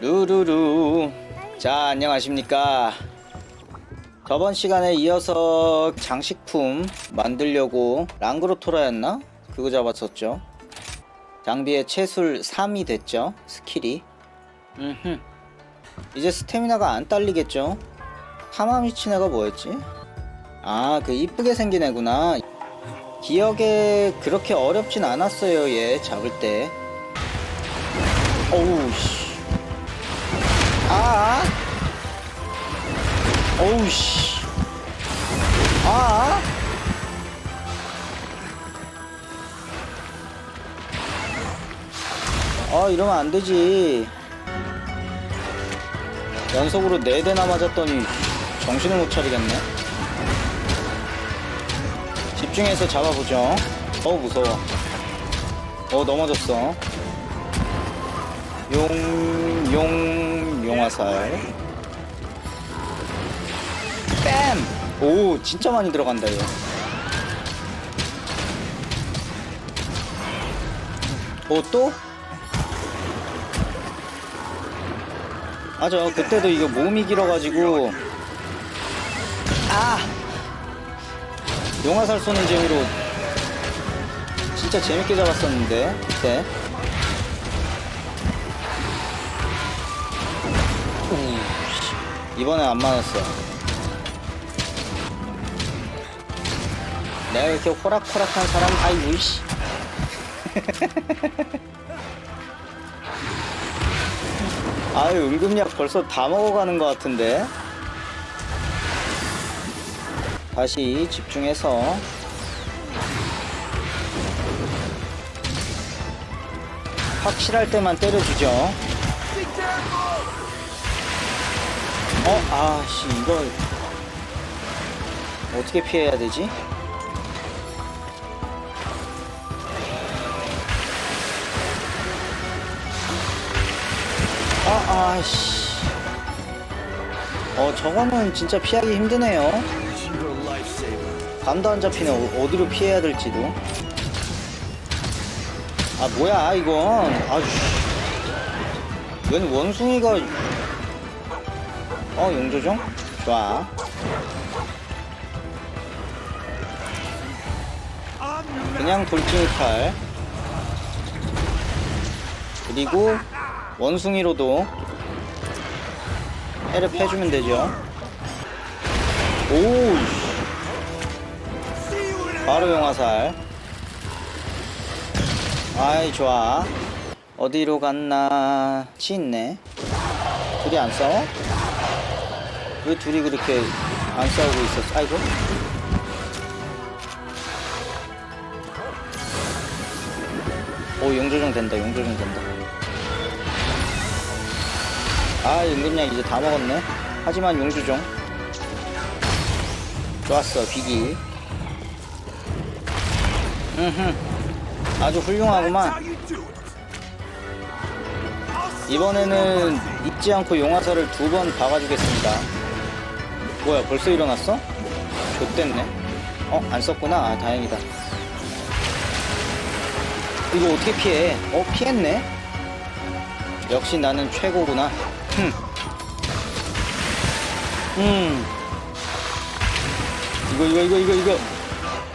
루루루. 자, 안녕하십니까. 저번 시간에 이어서 장식품 만들려고 랑그로토라였나? 그거 잡았었죠. 장비의 채술 3이 됐죠. 스킬이. 음흠. 이제 스태미나가 안 딸리겠죠. 하마미친 애가 뭐였지? 아, 그 이쁘게 생긴 애구나. 기억에 그렇게 어렵진 않았어요, 얘 잡을 때. 어우, 씨. 아. 어우, 씨. 아. 아, 이러면 안 되지. 연속으로 4대나 맞았더니 정신을 못 차리겠네. 집중해서 잡아보죠. 어우, 무서워. 어, 넘어졌어. 용, 용, 용화살. 뺨! 오, 진짜 많이 들어간다, 이거. 오, 또? 맞아, 그때도 이거 몸이 길어가지고. 아! 용화살 쏘는 재미로 진짜 재밌게 잡았었는데, 그때. 이번에 안 맞았어. 내가 이렇게 호락호락한 사람, 아이고, 씨. 아유, 응급약 벌써 다 먹어가는 것 같은데. 다시 집중해서. 확실할 때만 때려주죠. 어, 아씨, 이걸 어떻게 피해야 되지? 아, 아씨. 어, 저거는 진짜 피하기 힘드네요. 감도 안 잡히네. 어- 어디로 피해야 될지도. 아, 뭐야, 이건. 아유. 웬 원숭이가 어 용조종 좋아. 그냥 돌진이 칼. 그리고 원숭이로도 해를 해주면 되죠. 오 바로 용화살. 아이 좋아. 어디로 갔나? 치 있네. 둘이 안 싸워? 왜 둘이 그렇게 안 싸우고 있었어? 아이고. 오, 용조정 된다, 용조정 된다. 아, 은근약 이제 다 먹었네. 하지만 용조정. 좋았어, 비기. 음흠. 아주 훌륭하구만. 이번에는 잊지 않고 용화살을 두번 박아주겠습니다. 뭐야, 벌써 일어났어? 좋댔네. 어, 안 썼구나. 아, 다행이다. 이거 어떻게 피해? 어, 피했네? 역시 나는 최고구나. 흠. 음. 이거, 이거, 이거, 이거, 이거.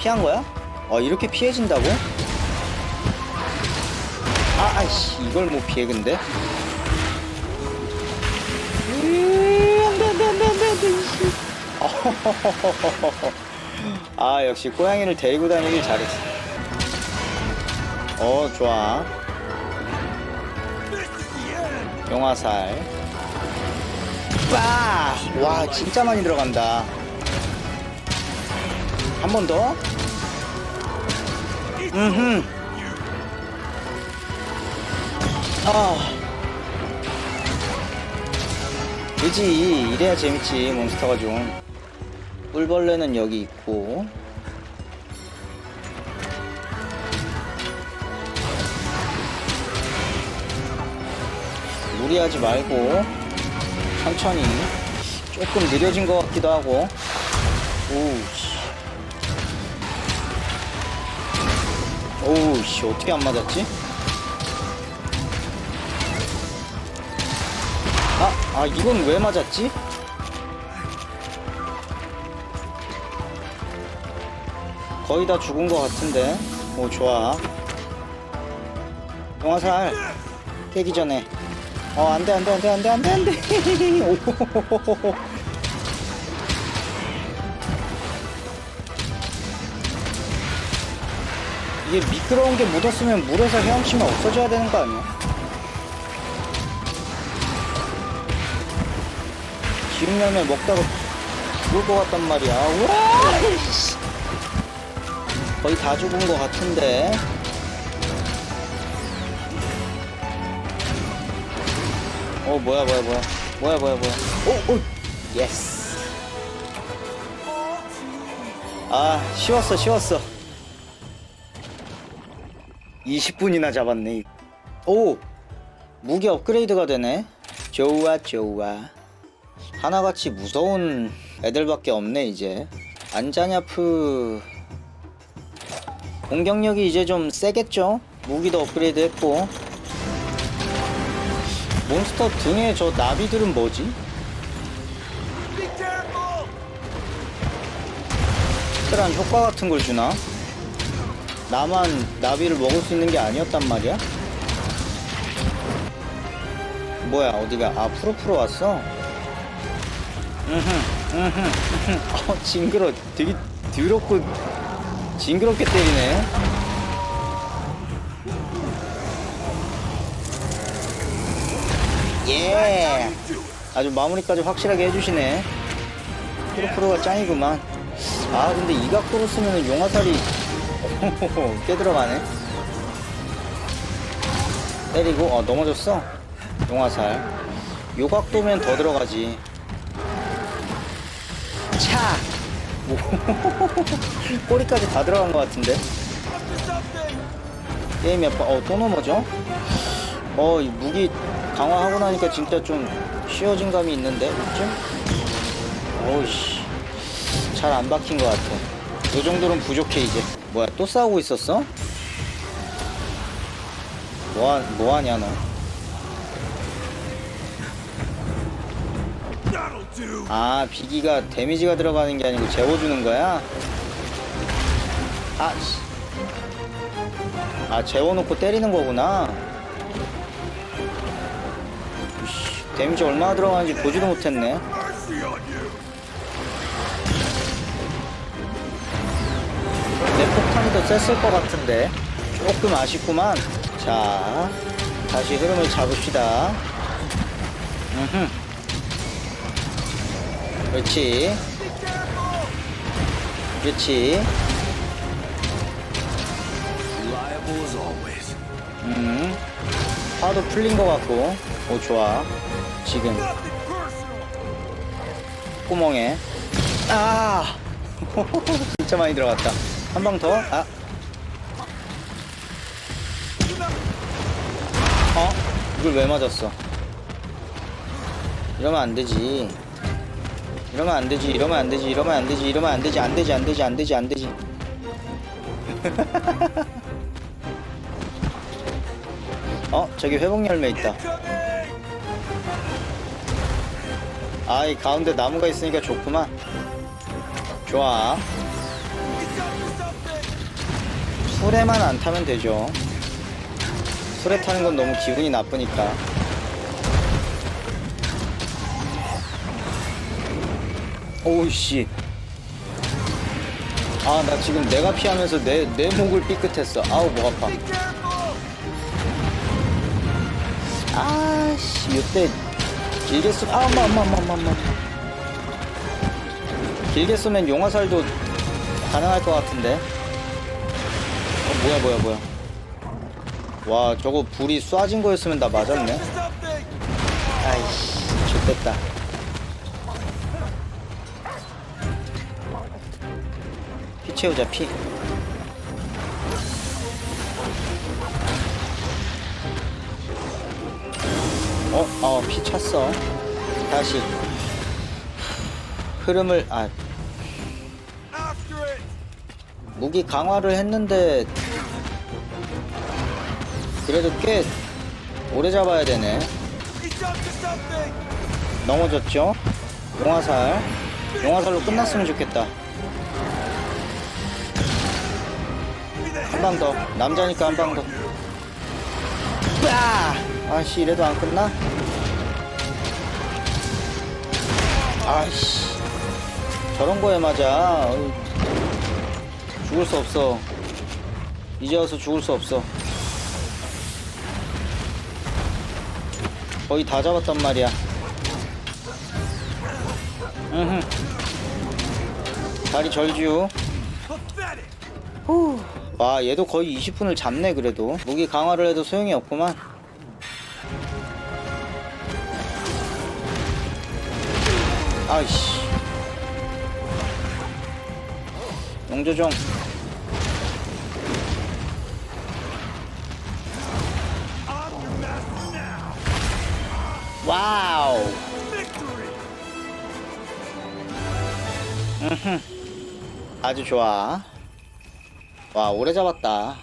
피한 거야? 어, 이렇게 피해진다고? 아, 아이씨, 이걸 못 피해, 근데? 아, 역시 고양이를 데리고 다니길 잘했어. 어, 좋아. 용화살. 빠! 와, 진짜 많이 들어간다. 한 번 더. 음흠. 아. 그지 이래야 재밌지 몬스터가 좀 꿀벌레는 여기 있고 무리하지 말고 천천히 조금 느려진 것 같기도 하고 오우씨 오우씨 어떻게 안 맞았지? 아 이건 왜 맞았지? 거의 다 죽은 것 같은데 오 좋아 영화살 깨기 전에 어 안돼 안돼 안돼 안돼 안돼 안돼. 이게 미끄러운 게 묻었으면 물에서 헤엄치면 없어져야 되는 거 아니야? 기름 열매 먹다가 죽을 것 같단 말이야. 우와! 거의 다 죽은 것 같은데. 어 뭐야 뭐야 뭐야. 뭐야 뭐야 뭐야. 오 오! 예스 아 쉬웠어 쉬웠어. 20분이나 잡았네. 오! 무기 업그레이드가 되네. 좋아 좋아. 하나같이 무서운 애들밖에 없네 이제. 안자냐프 공격력이 이제 좀 세겠죠 무기도 업그레이드 했고 몬스터 등에 저 나비들은 뭐지? 특별한 효과 같은 걸 주나? 나만 나비를 먹을 수 있는 게 아니었단 말이야? 뭐야 어디가 아 프로프로 왔어? 음흠 음흠 음흠 어 징그러 되게 더럽고 징그럽게 때리네. 예. 아주 마무리까지 확실하게 해주시네. 프로프로가 짱이구만. 아 근데 이 각도로 쓰면 용화살이 꽤 들어가네. 때리고 어 넘어졌어. 용화살. 요 각도면 더 들어가지. 차. 오, 꼬리까지 다 들어간 것 같은데 게임 몇 번, 어, 또 넘어져? 어, 이 무기 강화하고 나니까 진짜 좀 쉬워진 감이 있는데, 요즘? 어우씨. 잘 안 박힌 것 같아. 요 정도는 부족해, 이제. 뭐야, 또 싸우고 있었어? 뭐하, 뭐하냐, 너. 아, 비기가 데미지가 들어가는 게 아니고 재워주는 거야? 아, 씨. 아, 재워놓고 때리는 거구나. 데미지 얼마나 들어가는지 보지도 못했네. 내 폭탄이 더 셌을 것 같은데. 조금 아쉽구만. 자, 다시 흐름을 잡읍시다. 음흠. 그렇지. 그렇지. 음. 화도 풀린 것 같고. 오, 좋아. 지금. 구멍에. 아! 진짜 많이 들어갔다. 한 방 더. 아. 어? 이걸 왜 맞았어? 이러면 안 되지. 이러면 안 되지. 이러면 안 되지. 이러면 안 되지. 이러면 안 되지. 안 되지. 안 되지. 안 되지. 안 되지. 어? 저기 회복 열매 있다. 아, 이 가운데 나무가 있으니까 좋구만. 좋아. 술에만 안 타면 되죠. 술에 타는 건 너무 기분이 나쁘니까. 오우씨. 아, 나 지금 내가 피하면서 내, 내 목을 삐끗했어. 아우, 목 아파. 아씨, 이때 길게 쏘, 아, 엄마, 엄마, 엄마. 길게 쏘면 용화살도 가능할 것 같은데. 어, 뭐야, 뭐야, 뭐야. 와, 저거 불이 쏴진 거였으면 나 맞았네. 아이씨, 좋됐다. 채우자, 피. 어, 어, 피 찼어. 다시. 흐름을, 아, 무기 강화를 했는데, 그래도 꽤 오래 잡아야 되네. 넘어졌죠? 용화살. 용화살로 끝났으면 좋겠다. 한 방 더. 남자니까 한 방 더. 으아! 아씨, 이래도 안 끝나? 아이씨. 저런 거에 맞아. 어이. 죽을 수 없어. 이제 와서 죽을 수 없어. 거의 다 잡았단 말이야. 으흠. 다리 절주. 후. 와, 얘도 거의 20분을 잡네, 그래도. 무기 강화를 해도 소용이 없구만. 아이씨. 용조종. 와우. 음흠. 아주 좋아. 와, 오래 잡았다.